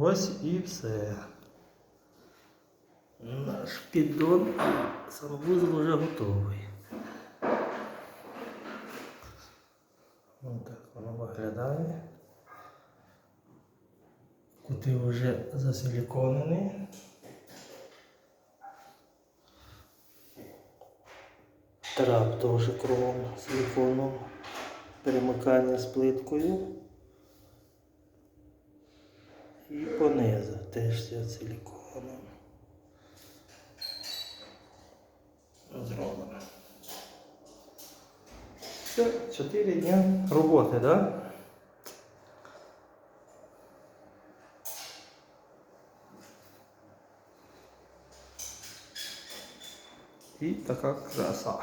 Ось і все. Наш піддон санвузол вже готовий. Ось так воно виглядає. Кути вже засиліконені. Трап теж кровом силиконом. Перемикання з плиткою. І понизу теж все силиконом. Зроблено. Все, 4 дня роботи, да? І така краса.